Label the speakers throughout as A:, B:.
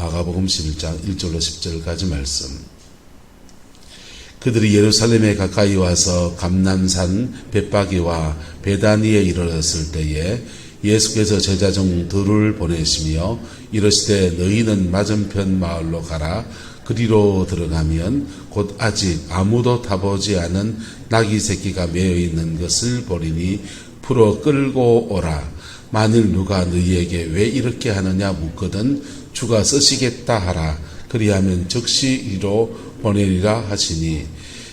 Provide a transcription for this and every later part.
A: 마가복음 11장 1절로 10절까지 말씀. 그들이 예루살렘에 가까이 와서 감남산 bet박이와 베다니에 이르렀을 때에 예수께서 제자 중 둘을 보내시며 이르시되 너희는 맞은편 마을로 가라 그리로 들어가면 곧 아직 아무도 타보지 않은 나귀 새끼가 매여 있는 것을 보리니 풀어 끌고 오라 만일 누가 너희에게 왜 이렇게 하느냐 묻거든 주가 쓰시겠다 하라. 그리하면 즉시 이로 보내리라 하시니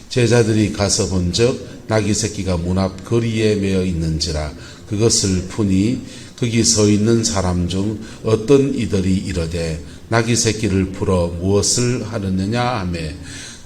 A: 제자들이 가서 본즉 나귀 새끼가 문 앞 거리에 매어 있는지라 그것을 푸니 거기 서 있는 사람 중 어떤 이들이 이르되 나귀 새끼를 풀어 무엇을 하느냐 하매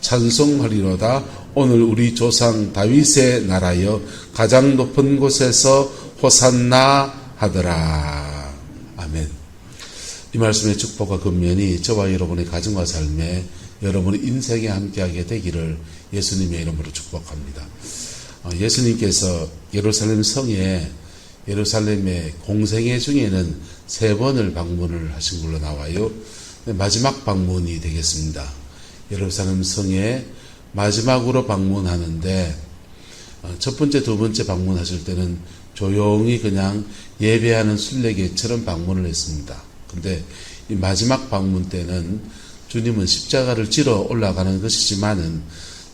A: 찬송하리로다 오늘 우리 조상 다윗의 나라여 가장 높은 곳에서 호산나 하더라 아멘 이 말씀의 축복과 근면이 저와 여러분의 가정과 삶에 여러분의 인생에 함께하게 되기를 예수님의 이름으로 축복합니다. 어, 예수님께서 예루살렘 성에 예루살렘의 공생애 중에는 세 번을 방문을 하신 걸로 나와요. 마지막 방문이 되겠습니다. 예루살렘 성에 마지막으로 방문하는데 어, 첫 번째, 두 번째 방문하실 때는 조용히 그냥 예배하는 순례객처럼 방문을 했습니다. 근데 이 마지막 방문 때는 주님은 십자가를 지러 올라가는 것이지만은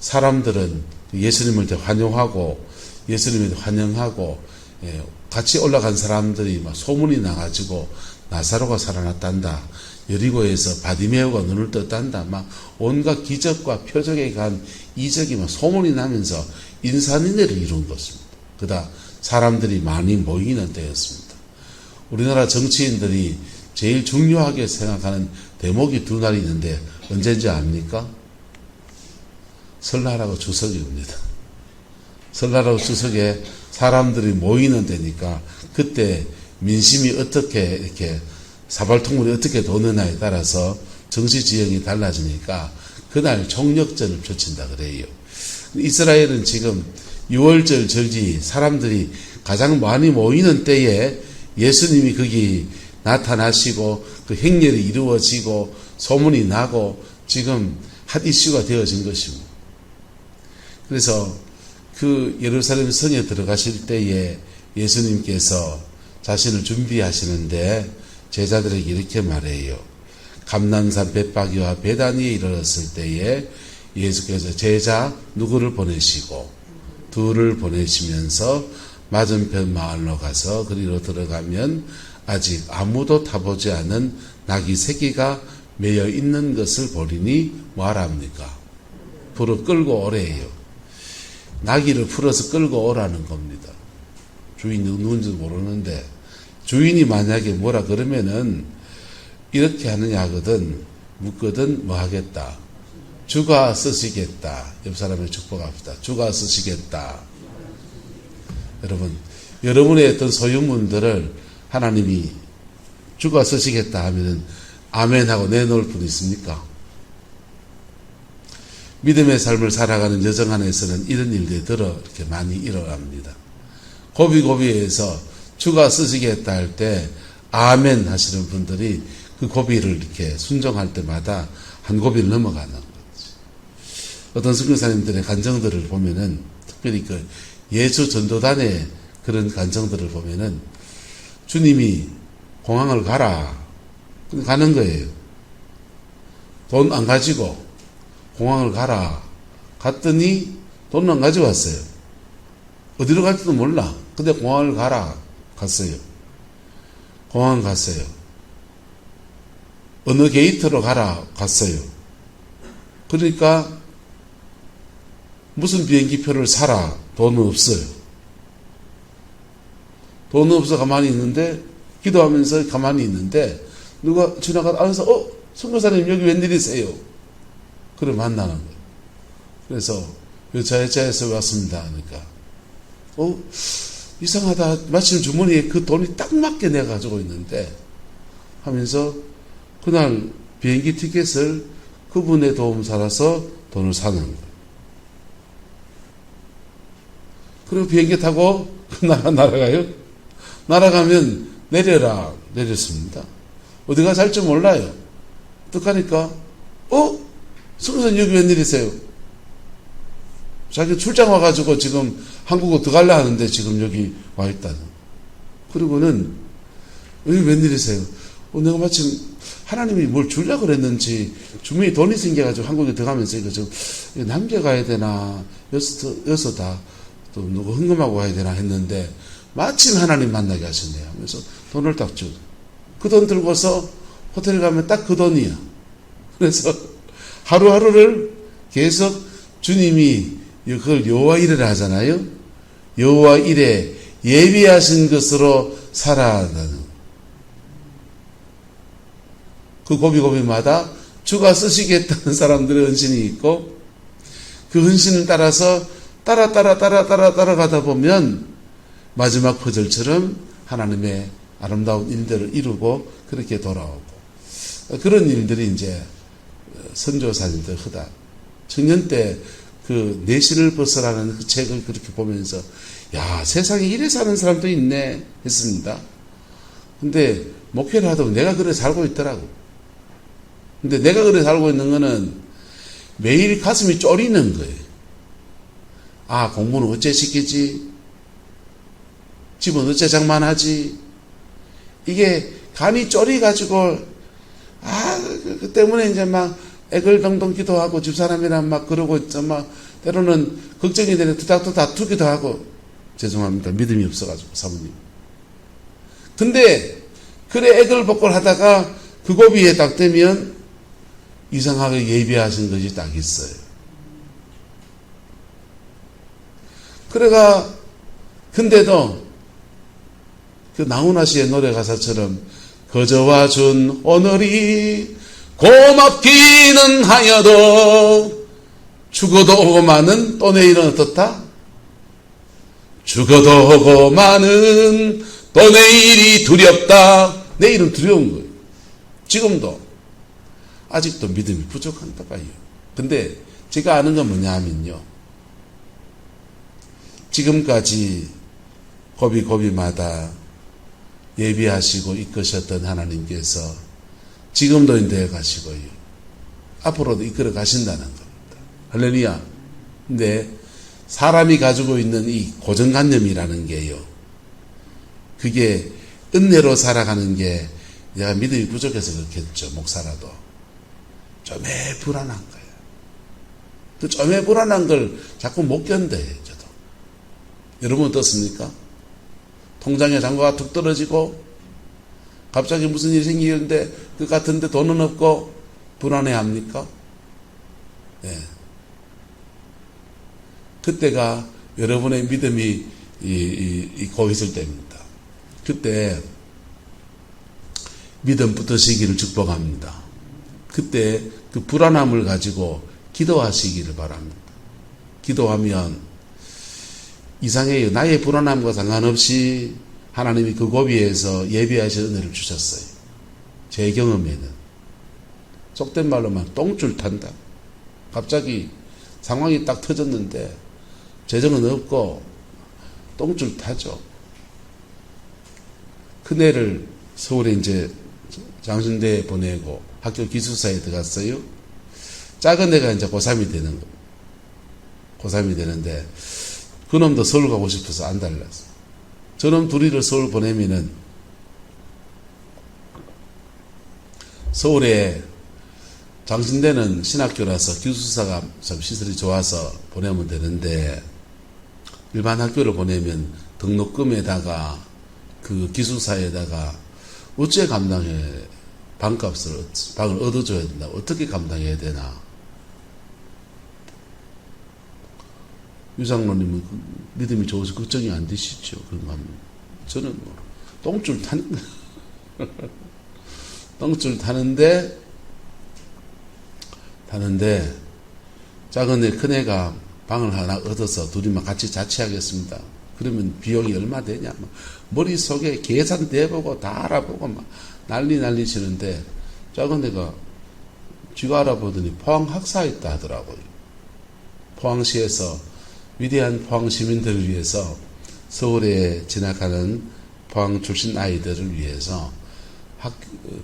A: 사람들은 예수님을 환영하고 예수님을 환영하고 예, 같이 올라간 사람들이 막 소문이 나가지고 나사로가 살아났단다. 여리고에서 바디메오가 눈을 떴단다. 막 온갖 기적과 표적에 간 이적이 막 소문이 나면서 인산인해를 이룬 것입니다. 그다 사람들이 많이 모이는 때였습니다. 우리나라 정치인들이 제일 중요하게 생각하는 대목이 두 날이 있는데 언제인지 압니까? 설날하고 추석입니다. 설날하고 추석에 사람들이 모이는 데니까 그때 민심이 어떻게 이렇게 사발통물이 어떻게 도느냐에 따라서 정치 지형이 달라지니까 그날 총력전을 펼친다 그래요. 이스라엘은 지금 6월절 절기 사람들이 가장 많이 모이는 때에 예수님이 거기 나타나시고 그 행렬이 이루어지고 소문이 나고 지금 핫 이슈가 되어진 것입니다. 그래서 그 예루살렘 성에 들어가실 때에 예수님께서 자신을 준비하시는데 제자들에게 이렇게 말해요. 감난산 bet박이와 베다니에 이르렀을 때에 예수께서 제자 누구를 보내시고 둘을 보내시면서 맞은편 마을로 가서 그리로 들어가면 아직 아무도 타보지 않은 낙이 새끼가 매여 있는 것을 보리니 뭐하랍니까? 불을 끌고 오래요. 나귀를 풀어서 끌고 오라는 겁니다. 주인이 누군지도 모르는데 주인이 만약에 뭐라 그러면은 이렇게 하느냐 하거든 묻거든 뭐 하겠다. 주가 쓰시겠다. 옆 사람을 축복합시다. 주가 쓰시겠다. 여러분, 여러분의 어떤 소유물들을 하나님이 주가 쓰시겠다 하면은 아멘 하고 내놓을 분 있습니까? 믿음의 삶을 살아가는 여정 안에서는 이런 일들이 들어 이렇게 많이 일어납니다. 고비고비에서 주가 쓰시겠다 할 때 아멘 하시는 분들이 그 고비를 이렇게 순종할 때마다 한 고비를 넘어가는 거지. 어떤 선교사님들의 간정들을 보면은 특별히 그 예수 전도단의 그런 간정들을 보면은 주님이 공항을 가라. 가는 거예요. 돈 안 가지고 공항을 가라. 갔더니 돈은 안 가지고 왔어요. 어디로 갈지도 몰라. 근데 공항을 가라. 갔어요. 공항 갔어요. 어느 게이트로 가라. 갔어요. 그러니까 무슨 비행기표를 사라. 돈은 없어요. 돈은 없어 가만히 있는데 기도하면서 가만히 있는데 누가 지나가다 안에서 어 선교사님 여기 웬일이세요? 그래 만나는 거예요. 그래서 여차여차에서 왔습니다. 하니까 어 이상하다. 마침 주머니에 그 돈이 딱 맞게 내가 가지고 있는데 하면서 그날 비행기 티켓을 그분의 도움 살아서 돈을 사는 거예요. 그리고 비행기 타고 그 나라 날아가요. 날아가면 내려라 내렸습니다. 어디가 살지 몰라요. 어떡하니까 어? 승선 여기 웬일이세요? 자기 출장 와가지고 지금 한국어 들어갈라 하는데 지금 여기 와 있다는. 그리고는 여기 웬일이세요? 어, 내가 마침 하나님이 뭘 주려 그랬는지 주머니 돈이 생겨가지고 한국에 들어가면서 이거 좀 남겨가야 되나 여서 여서 다 또 누구 흥금하고 가야 되나 했는데 마침 하나님 만나게 하셨네요. 하면서 돈을 딱 주. 그돈 들고서 호텔 가면 딱 그 돈이야. 그래서 하루하루를 계속 주님이 그걸 여호와 일을 하잖아요. 여호와 일에 예비하신 것으로 살아가는. 그 고비고비마다 주가 쓰시겠다는 사람들의 헌신이 있고 그 헌신을 따라서 따라 따라 따라 따라 따라가다 보면 마지막 퍼즐처럼 하나님의 아름다운 일들을 이루고 그렇게 돌아오고. 그런 일들이 이제 선조사님들 하다. 청년 때 그 내신을 벗어나는 그 책을 그렇게 보면서 야 세상에 이래 사는 사람도 있네 했습니다. 근데 목회를 하다 보면 내가 그래 살고 있더라고. 근데 내가 그래 살고 있는 거는 매일 가슴이 쫄이는 거예요. 아 공부는 어째 시키지? 집은 어째 장만하지? 이게 간이 쫄이 가지고 아 그 때문에 이제 막 애걸덩덩 기도하고 집사람이랑 막 그러고. 막 때로는 걱정이 되는 투닥투 다투기도 하고 죄송합니다. 믿음이 없어가지고 사모님. 근데 그래 애걸복걸 하다가 그 고비에 딱 되면 이상하게 예비하신 것이 딱 있어요. 그래가 근데도 그 나훈아 씨의 노래 가사처럼 거저와 준 오늘이 고맙기는 하여도 죽어도 오고 마는 또 내일은 어떻다? 죽어도 오고 마는 또 내일이 두렵다. 내일은 두려운 거예요. 지금도 아직도 믿음이 부족한가 봐요. 근데 제가 아는 건 뭐냐 하면요. 지금까지 고비 고비마다 예비하시고 이끄셨던 하나님께서 지금도 인도해 가시고요. 앞으로도 이끌어 가신다는 겁니다. 할렐루야. 근데 사람이 가지고 있는 이 고정관념이라는 게요. 그게 은혜로 살아가는 게 내가 믿음이 부족해서 그렇겠죠. 목사라도. 좀에 불안한 거예요. 그 좀에 불안한 걸 자꾸 못 견뎌요. 저도. 여러분 어떻습니까? 통장에 잔고가 툭 떨어지고 갑자기 무슨 일이 생기는데 그 같은데 돈은 없고 불안해 합니까? 예. 그때가 여러분의 믿음이 이, 이, 이 고있을 때입니다. 그때 믿음 붙으시기를 축복합니다. 그때 그 불안함을 가지고 기도하시기를 바랍니다. 기도하면 이상해요. 나의 불안함과 상관없이 하나님이 그 고비에서 예비하신 은혜를 주셨어요. 제 경험에는. 속된 말로만 똥줄 탄다. 갑자기 상황이 딱 터졌는데 재정은 없고 똥줄 타죠. 큰애를 서울에 이제 장신대에 보내고 학교 기숙사에 들어갔어요. 작은 애가 이제 고3이 되는 거. 고3이 되는데 그놈도 서울 가고 싶어서 안 달랐어. 저놈 둘이를 서울 보내면은 서울에 장신대는 신학교라서 기숙사가 참 시설이 좋아서 보내면 되는데 일반 학교를 보내면 등록금에다가 그 기숙사에다가 어째 감당해 방값을 방을 얻어줘야 된다. 어떻게 감당해야 되나 유장로님은 그 믿음이 좋아서 걱정이 안 되시죠 그런 거 저는 뭐 똥줄 타는 똥줄 타는데 하는데 작은 애, 큰 애가 방을 하나 얻어서 둘이만 같이 자취하겠습니다. 그러면 비용이 얼마 되냐? 막 머릿속에 계산도 해보고 다 알아보고 막 난리 난리 치는데 작은 애가 쥐가 알아보더니 포항 학사에 있다 하더라고요. 포항시에서 위대한 포항 시민들을 위해서 서울에 진학하는 포항 출신 아이들을 위해서 학,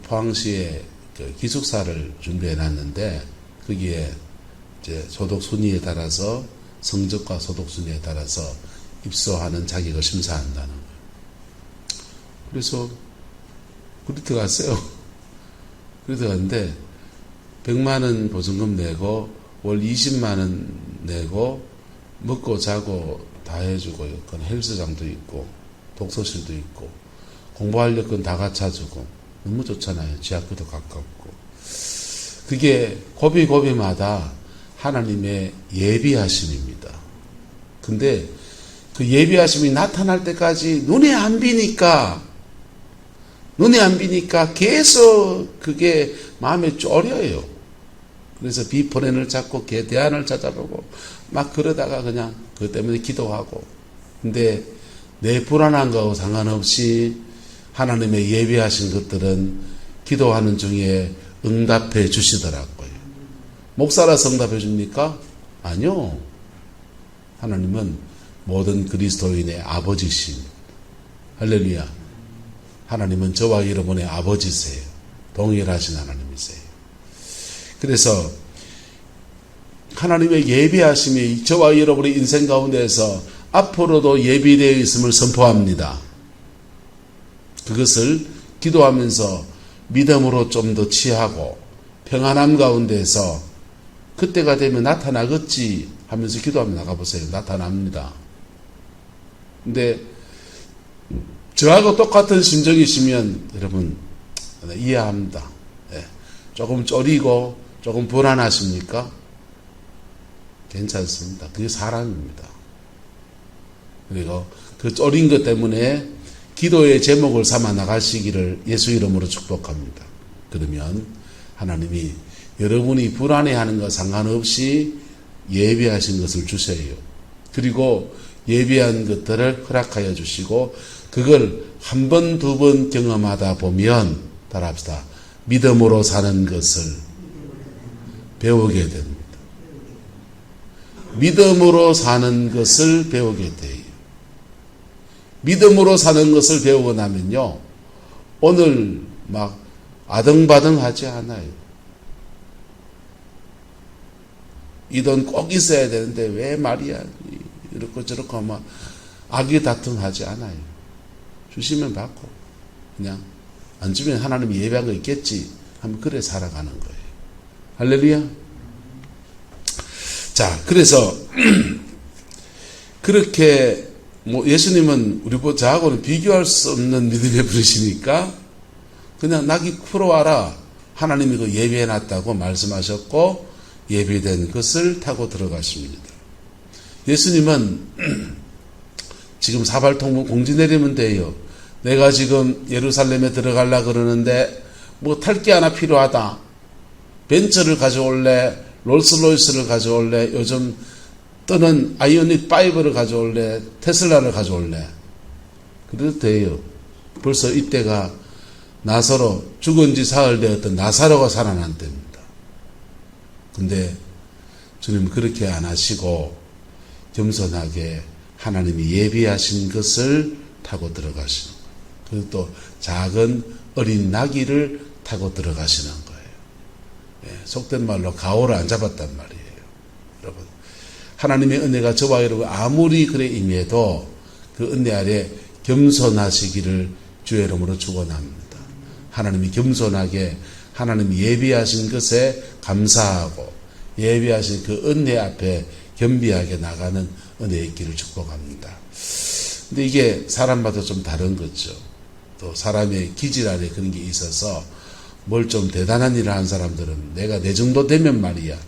A: 포항시에 그 기숙사를 준비해 놨는데 거기에 이제 소득 순위에 따라서 성적과 소득 순위에 따라서 입소하는 자격을 심사한다는 거예요. 그래서 그리 들어갔어요. 그리 들어갔는데 100만 원 보증금 내고 월 20만 원 내고 먹고 자고 다 해주고 그 헬스장도 있고 독서실도 있고 공부할 여건 다 갖춰주고 너무 좋잖아요. 지학교도 가깝고 그게 고비 고비마다 하나님의 예비하심입니다. 근데 그 예비하심이 나타날 때까지 눈에 안 비니까 눈에 안 비니까 계속 그게 마음에 쫄여요. 그래서 비포렌을 잡고 개 대안을 찾아보고 막 그러다가 그냥 그것 때문에 기도하고 근데 내 불안한 거하고 상관없이 하나님의 예비하신 것들은 기도하는 중에 응답해 주시더라고요. 목사라서 응답해 줍니까? 아니요. 하나님은 모든 그리스도인의 아버지신 할렐루야. 하나님은 저와 여러분의 아버지세요. 동일하신 하나님이세요. 그래서 하나님의 예비하심이 저와 여러분의 인생 가운데에서 앞으로도 예비되어 있음을 선포합니다. 그것을 기도하면서 믿음으로 좀 더 취하고 평안함 가운데서 그때가 되면 나타나겠지 하면서 기도하며 나가보세요. 나타납니다. 근데 저하고 똑같은 심정이시면 여러분 이해합니다. 예. 조금 쫄이고 조금 불안하십니까? 괜찮습니다. 그게 사람입니다. 그리고 그 쫄인 것 때문에 기도의 제목을 삼아 나가시기를 예수 이름으로 축복합니다. 그러면 하나님이 여러분이 불안해하는 것 상관없이 예비하신 것을 주세요. 그리고 예비한 것들을 허락하여 주시고 그걸 한 번, 두 번 경험하다 보면 따라합시다. 믿음으로 사는 것을 배우게 됩니다. 믿음으로 사는 것을 배우게 돼요. 믿음으로 사는 것을 배우고 나면요. 오늘 막 아등바등 하지 않아요. 이 돈 꼭 있어야 되는데 왜 말이야. 이렇고 저렇고 하면 악의 다툼 하지 않아요. 주시면 받고 그냥 안 주면 하나님이 예배한 거 있겠지 하면 그래 살아가는 거예요. 할렐루야. 자, 그래서 그렇게 뭐 예수님은 우리 뭐 저하고는 비교할 수 없는 믿음의 분이시니까 그냥 낙이 풀어와라. 하나님이 그 예비해 놨다고 말씀하셨고 예비된 것을 타고 들어가십니다. 예수님은 지금 사발통보 공지 내리면 돼요. 내가 지금 예루살렘에 들어갈라 그러는데 뭐 탈 게 하나 필요하다. 벤츠를 가져올래? 롤스로이스를 가져올래? 요즘 뜨는 아이오닉 5를 가져올래? 테슬라를 가져올래? 그래도 돼요. 벌써 이때가 나사로 죽은 지 사흘 되었던 나사로가 살아난답니다. 근데 주님 그렇게 안 하시고 겸손하게 하나님이 예비하신 것을 타고 들어가시는 거예요. 그리고 또 작은 어린 나귀를 타고 들어가시는 거예요. 예, 속된 말로 가오를 안 잡았단 말이에요. 여러분. 하나님의 은혜가 저와 여러분 아무리 그래 임해도 그 은혜 아래 겸손하시기를 주의 이름으로 축원합니다. 하나님이 겸손하게 하나님이 예비하신 것에 감사하고 예비하신 그 은혜 앞에 겸비하게 나가는 은혜 있기를 축복합니다. 근데 이게 사람마다 좀 다른 거죠. 또 사람의 기질 안에 그런 게 있어서 뭘 좀 대단한 일을 한 사람들은 내가 내 정도 되면 말이야.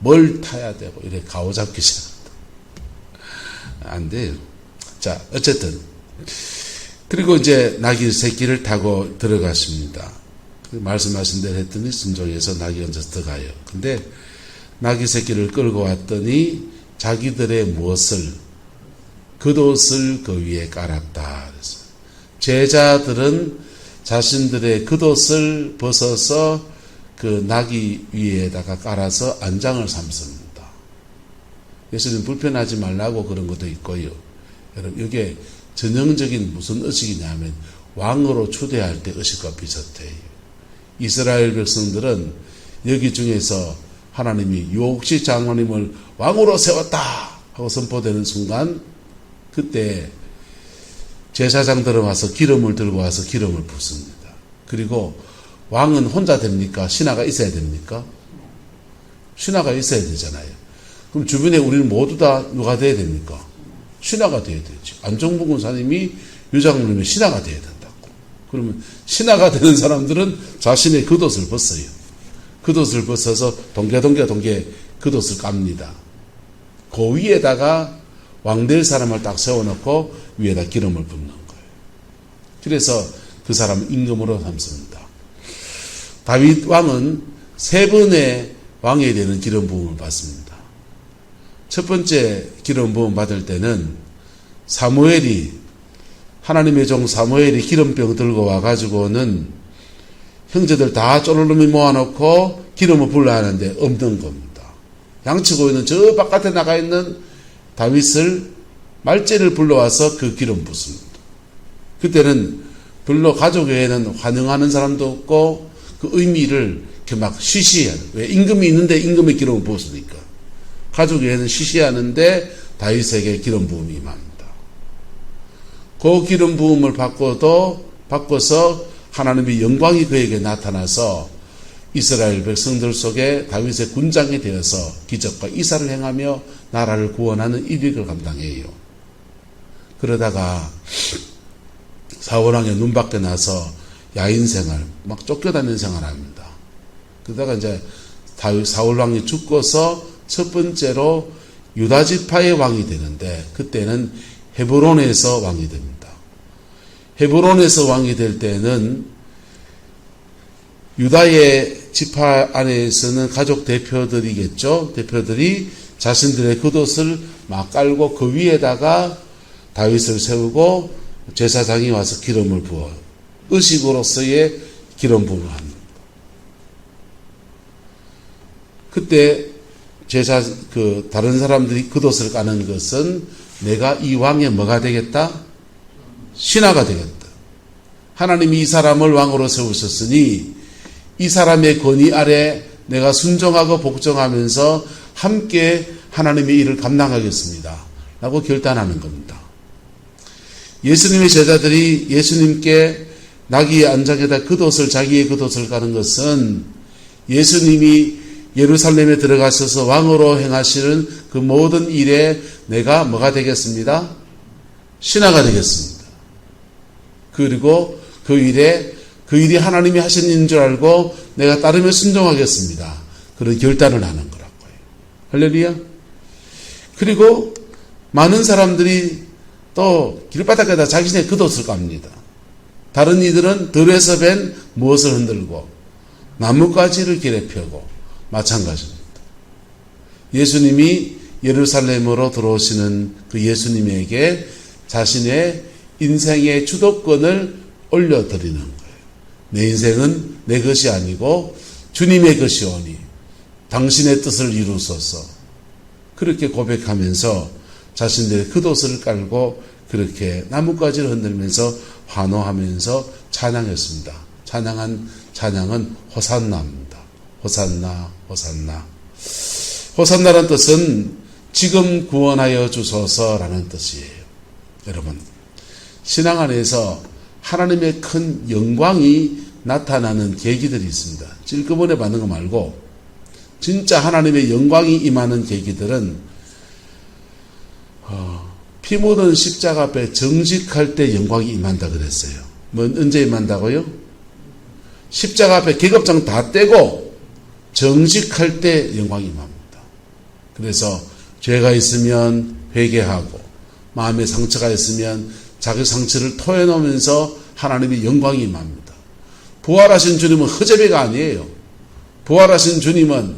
A: 뭘 타야 되고 이렇게 가오잡기 시작합니다. 안 돼요. 자, 어쨌든. 그리고 이제 낙이 새끼를 타고 들어갔습니다. 말씀하신 대로 했더니 순종해서 낙이 얹어서 들어가요. 근데 나귀 새끼를 끌고 왔더니 자기들의 무엇을 겉옷을 그 위에 깔았다. 그래서 제자들은 자신들의 겉옷을 벗어서 그 나귀 위에다가 깔아서 안장을 삼습니다. 예수님 불편하지 말라고 그런 것도 있고요. 여러분 이게 전형적인 무슨 의식이냐면 왕으로 초대할 때 의식과 비슷해요. 이스라엘 백성들은 여기 중에서 하나님이 육시 장로님을 왕으로 세웠다 하고 선포되는 순간 그때 제사장 들어와서 기름을 들고 와서 기름을 붓습니다. 그리고 왕은 혼자 됩니까? 신하가 있어야 됩니까? 신하가 있어야 되잖아요. 그럼 주변에 우리는 모두 다 누가 돼야 됩니까? 신하가 돼야 되지. 안정부 군사님이 유장님이 신하가 돼야 된다고. 그러면 신하가 되는 사람들은 자신의 겉옷을 벗어요. 겉옷을 벗어서 동계 동계 동계 겉옷을 깝니다. 그 위에다가 왕 될 사람을 딱 세워놓고 위에다 기름을 붓는 거예요. 그래서 그 사람을 임금으로 삼습니다. 다윗 왕은 세 번의 왕이 되는 기름 부음을 받습니다. 첫 번째 기름 부음 받을 때는 사무엘이 하나님의 종 사무엘이 기름병 들고 와가지고는 형제들 다 쪼르르미 모아놓고 기름을 불러 하는데 없는 겁니다. 양치고 있는 저 바깥에 나가 있는 다윗을 말제를 불러와서 그 기름 붓습니다. 그때는 별로 가족에는 환영하는 사람도 없고 그 의미를 이렇게 막 시시해요. 왜 임금이 있는데 임금의 기름을 부었으니까. 가족에는 시시하는데 다윗에게 기름 부음이 임합니다. 그 기름 부음을 받고도 바꿔서 하나님의 영광이 그에게 나타나서 이스라엘 백성들 속에 다윗의 군장이 되어서 기적과 이사를 행하며 나라를 구원하는 일익을 감당해요. 그러다가 사울왕의 눈밖에 나서 야인 생활, 막 쫓겨다니는 생활합니다. 그러다가 이제 다윗 사울왕이 죽고서 첫 번째로 유다 지파의 왕이 되는데 그때는 헤브론에서 왕이 됩니다. 헤브론에서 왕이 될 때는 유다의 지파 안에서는 가족 대표들이겠죠. 대표들이 자신들의 겉옷을 막 깔고 그 위에다가 다윗을 세우고 제사장이 와서 기름을 부어 의식으로서의 기름 부음을 합니다. 그때 제사 그 다른 사람들이 겉옷을 까는 것은 내가 이 왕의 뭐가 되겠다? 신하가 되겠다. 하나님이 이 사람을 왕으로 세우셨으니 이 사람의 권위 아래 내가 순종하고 복종하면서 함께 하나님의 일을 감당하겠습니다. 라고 결단하는 겁니다. 예수님의 제자들이 예수님께 나귀의 안장에다 겉옷을 자기의 겉옷을 가는 것은 예수님이 예루살렘에 들어가셔서 왕으로 행하시는 그 모든 일에 내가 뭐가 되겠습니다? 신하가 되겠습니다. 그리고 그 일에 그 일이 하나님이 하신 일인 줄 알고 내가 따르며 순종하겠습니다. 그런 결단을 하는 거라고요. 할렐루야. 그리고 많은 사람들이 또 길바닥에다 자신의 겉옷을 깝니다. 다른 이들은 들에서 벤 무엇을 흔들고 나뭇가지를 길에 펴고 마찬가지입니다. 예수님이 예루살렘으로 들어오시는 그 예수님에게 자신의 인생의 주도권을 올려드리는 거예요. 내 인생은 내 것이 아니고 주님의 것이오니 당신의 뜻을 이루소서. 그렇게 고백하면서 자신들의 겉옷을 깔고 그렇게 나뭇가지를 흔들면서 환호하면서 찬양했습니다. 찬양한 찬양은 호산나입니다. 호산나, 호산나. 호산나라는 뜻은 지금 구원하여 주소서라는 뜻이에요. 여러분, 신앙 안에서 하나님의 큰 영광이 나타나는 계기들이 있습니다. 찔끔은혜 받는 거 말고 진짜 하나님의 영광이 임하는 계기들은 어, 피 묻은 십자가 앞에 정직할 때 영광이 임한다 그랬어요. 뭐 언제 임한다고요? 십자가 앞에 계급장 다 떼고 정직할 때 영광이 임합니다. 그래서 죄가 있으면 회개하고 마음에 상처가 있으면 자기 상처를 토해놓으면서 하나님의 영광이 임합니다. 부활하신 주님은 허재배가 아니에요. 부활하신 주님은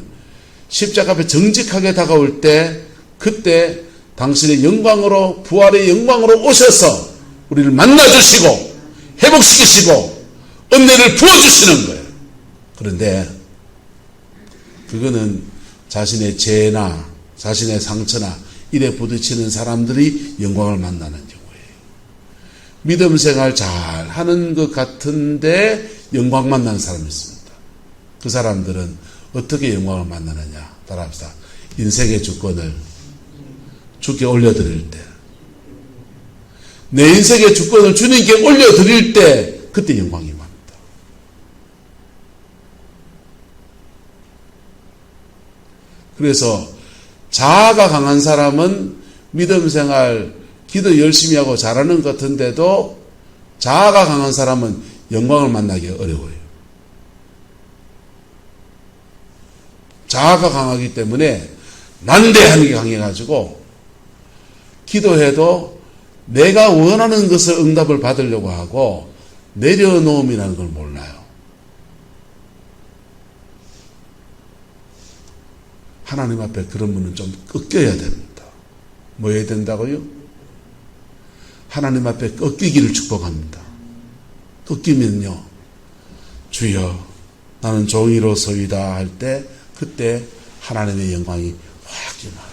A: 십자가 앞에 정직하게 다가올 때 그때 당신의 영광으로 부활의 영광으로 오셔서 우리를 만나 주시고 회복시키시고 은혜를 부어 주시는 거예요. 그런데 그거는 자신의 죄나 자신의 상처나 일에 부딪히는 사람들이 영광을 만나는 경우예요. 믿음 생활 잘 하는 것 같은데 영광 만나는 사람이 있습니다. 그 사람들은 어떻게 영광을 만나느냐? 따라합시다. 인생의 주권을 주께 올려드릴 때. 내 인생의 주권을 주님께 올려드릴 때, 그때 영광이 맙니다. 그래서 자아가 강한 사람은 믿음 생활, 기도 열심히 하고 잘하는 것 같은데도 자아가 강한 사람은 영광을 만나기 어려워요. 자아가 강하기 때문에 난대하는 게 강해가지고 기도해도 내가 원하는 것을 응답을 받으려고 하고 내려놓음이라는 걸 몰라요. 하나님 앞에 그런 분은 좀 꺾여야 됩니다. 뭐 해야 된다고요? 하나님 앞에 꺾이기를 축복합니다. 꺾이면요, 주여, 나는 종이로서이다 할 때, 그때 하나님의 영광이 확 임합니다.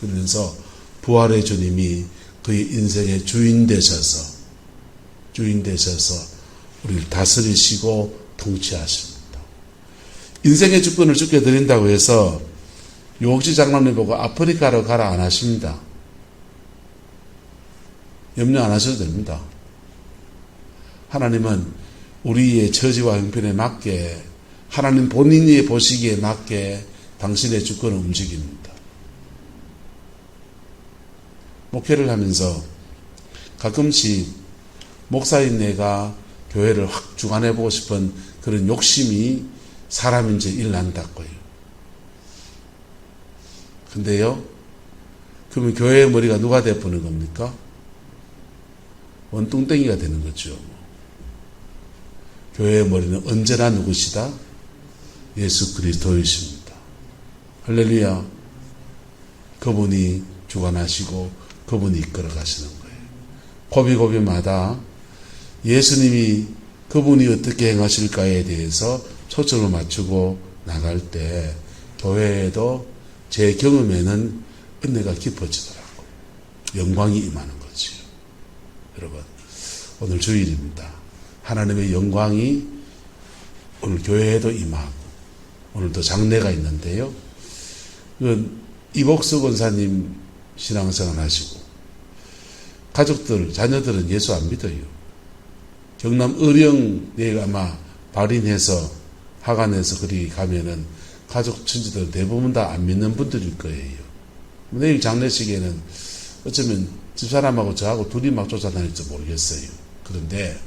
A: 그러면서 부활의 주님이 그의 인생의 주인 되셔서, 주인 되셔서 우리를 다스리시고 통치하십니다. 인생의 주권을 주께 드린다고 해서 요옥지 장로님 보고 아프리카로 가라 안 하십니다. 염려 안 하셔도 됩니다. 하나님은 우리의 처지와 형편에 맞게 하나님 본인이 보시기에 맞게 당신의 주권을 움직입니다. 목회를 하면서 가끔씩 목사인 내가 교회를 확 주관해보고 싶은 그런 욕심이 사람인지 일난다고요. 근데요, 그러면 교회의 머리가 누가 되어보는 겁니까? 원뚱땡이가 되는 거죠. 교회의 머리는 언제나 누구시다? 예수 그리스도이십니다. 할렐루야. 그분이 주관하시고 그분이 이끌어 가시는 거예요. 고비고비마다 예수님이 그분이 어떻게 행하실까에 대해서 초점을 맞추고 나갈 때 교회에도 제 경험에는 은혜가 깊어지더라고요. 영광이 임하는 거지요. 여러분, 오늘 주일입니다. 하나님의 영광이 오늘 교회에도 임하고 오늘도 장례가 있는데요. 그 이복수 권사님 신앙생활 하시고 가족들, 자녀들은 예수 안 믿어요. 경남 의령 내일 아마 발인해서 하간에서 그리 가면은 가족 친지들 대부분 다 안 믿는 분들일 거예요. 내일 장례식에는 어쩌면 집사람하고 저하고 둘이 막 쫓아다닐지 모르겠어요. 그런데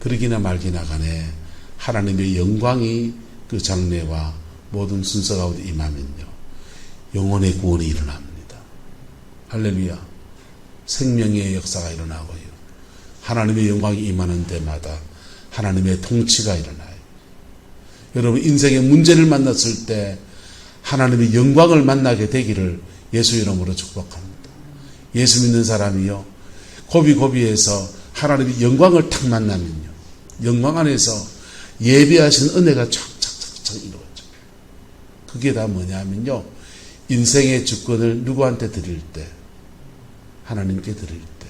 A: 그러기나 말기나 간에 하나님의 영광이 그 장례와 모든 순서 가운데 임하면요. 영혼의 구원이 일어납니다. 할렐루야. 생명의 역사가 일어나고요. 하나님의 영광이 임하는 데마다 하나님의 통치가 일어나요. 여러분 인생의 문제를 만났을 때 하나님의 영광을 만나게 되기를 예수 이름으로 축복합니다. 예수 믿는 사람이요. 고비고비에서 하나님의 영광을 탁 만나면요. 영광 안에서 예비하신 은혜가 착착착착 이루어져. 그게 다 뭐냐면요. 인생의 주권을 누구한테 드릴 때? 하나님께 드릴 때.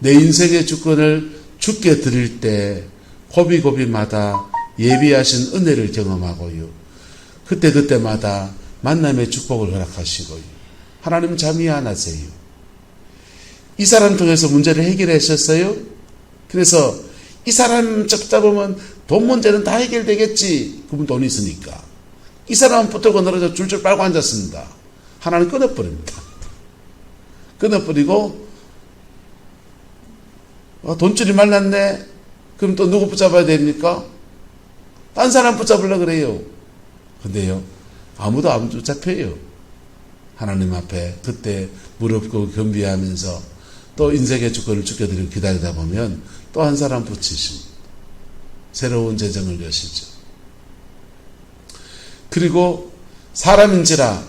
A: 내 인생의 주권을 주께 드릴 때 고비고비마다 예비하신 은혜를 경험하고요. 그때그때마다 만남의 축복을 허락하시고요. 하나님 잠이 안 하세요. 이 사람 통해서 문제를 해결하셨어요? 그래서 이 사람 잡잡으면 돈 문제는 다 해결되겠지. 그분 돈이 있으니까. 이 사람은 붙들고 늘어져 줄줄 빨고 앉았습니다. 하나님 끊어버립니다. 끊어버리고, 어, 돈줄이 말랐네? 그럼 또 누구 붙잡아야 됩니까? 딴 사람 붙잡으려 그래요. 근데요, 아무도 안 붙잡혀요. 하나님 앞에 그때 무릎 꿇고 겸비하면서 또 인생의 주권을 주켜드리고 기다리다 보면 또 한 사람 붙이십니다. 새로운 재정을 여시죠. 그리고 사람인지라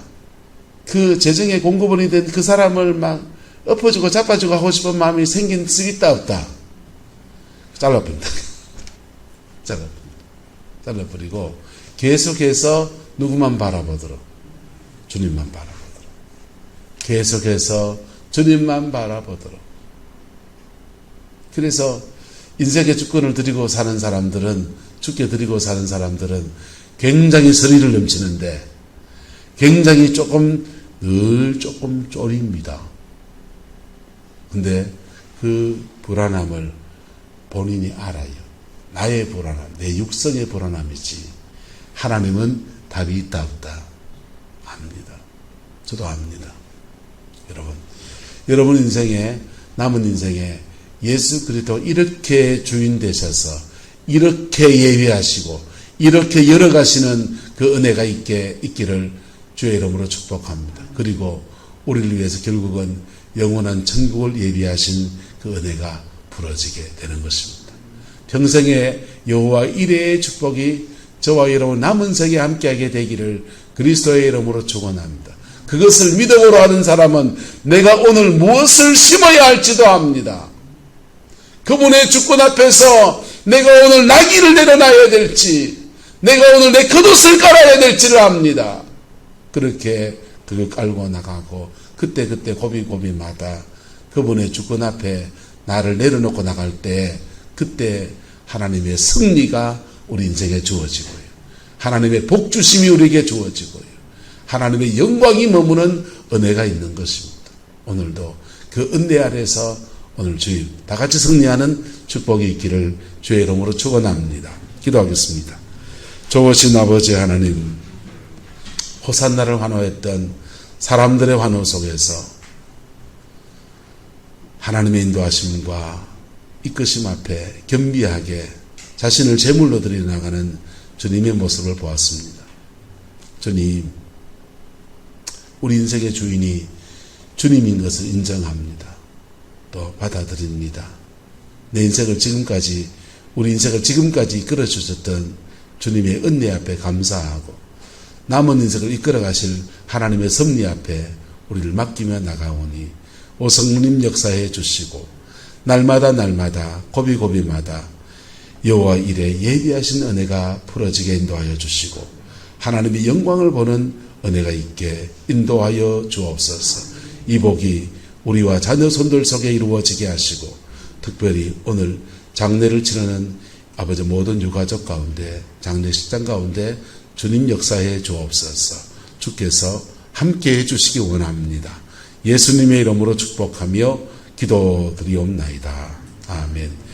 A: 그 재정의 공급원이 된 그 사람을 막 엎어주고 잡아주고 하고 싶은 마음이 생긴 수 있다 없다? 잘라버린다. 잘라버린다. 잘라버리고 계속해서 누구만 바라보도록? 주님만 바라보도록. 계속해서 주님만 바라보도록. 그래서 인생의 주권을 드리고 사는 사람들은 죽게 드리고 사는 사람들은 굉장히 서리를 넘치는데 굉장히 조금 늘 조금 쫄입니다. 근데 그 불안함을 본인이 알아요. 나의 불안함, 내 육성의 불안함이지. 하나님은 답이 있다 없다 압니다. 저도 압니다. 여러분, 여러분 인생에 남은 인생에 예수 그리스도 이렇게 주인 되셔서 이렇게 예비하시고 이렇게 열어가시는 그 은혜가 있게 있기를 주의 이름으로 축복합니다. 그리고 우리를 위해서 결국은 영원한 천국을 예비하신 그 은혜가 부러지게 되는 것입니다. 평생의 여호와 일회의 축복이 저와 여러분 남은 세계 함께하게 되기를 그리스도의 이름으로 축원합니다. 그것을 믿음으로 하는 사람은 내가 오늘 무엇을 심어야 할지도 압니다. 그분의 주권 앞에서 내가 오늘 나귀를 내려놔야 될지, 내가 오늘 내 겉옷을 깔아야 될지를 압니다. 그렇게 그걸 깔고 나가고, 그때그때 고비고비마다 그분의 주권 앞에 나를 내려놓고 나갈 때, 그때 하나님의 승리가 우리 인생에 주어지고요. 하나님의 복주심이 우리에게 주어지고요. 하나님의 영광이 머무는 은혜가 있는 것입니다. 오늘도 그 은혜 아래서 오늘 주일 다 같이 승리하는 축복이 있기를 주의 이름으로 축원합니다. 기도하겠습니다. 좋으신 아버지 하나님 호산나를 환호했던 사람들의 환호 속에서 하나님의 인도하심과 이끄심 앞에 겸비하게 자신을 제물로 드려 나가는 주님의 모습을 보았습니다. 주님, 우리 인생의 주인이 주님인 것을 인정합니다. 또 받아들입니다. 내 인생을 지금까지 우리 인생을 지금까지 이끌어 주셨던 주님의 은혜 앞에 감사하고 남은 인생을 이끌어 가실 하나님의 섭리 앞에 우리를 맡기며 나가오니 오 성님 역사해 주시고 날마다 날마다 고비고비마다 여호와 일에 예비하신 은혜가 풀어지게 인도하여 주시고 하나님의 영광을 보는 은혜가 있게 인도하여 주옵소서. 이 복이 우리와 자녀 손들 속에 이루어지게 하시고 특별히 오늘 장례를 치르는 아버지 모든 유가족 가운데 장례식장 가운데 주님 역사해 주옵소서. 주께서 함께 해 주시기 원합니다. 예수님의 이름으로 축복하며 기도드리옵나이다. 아멘.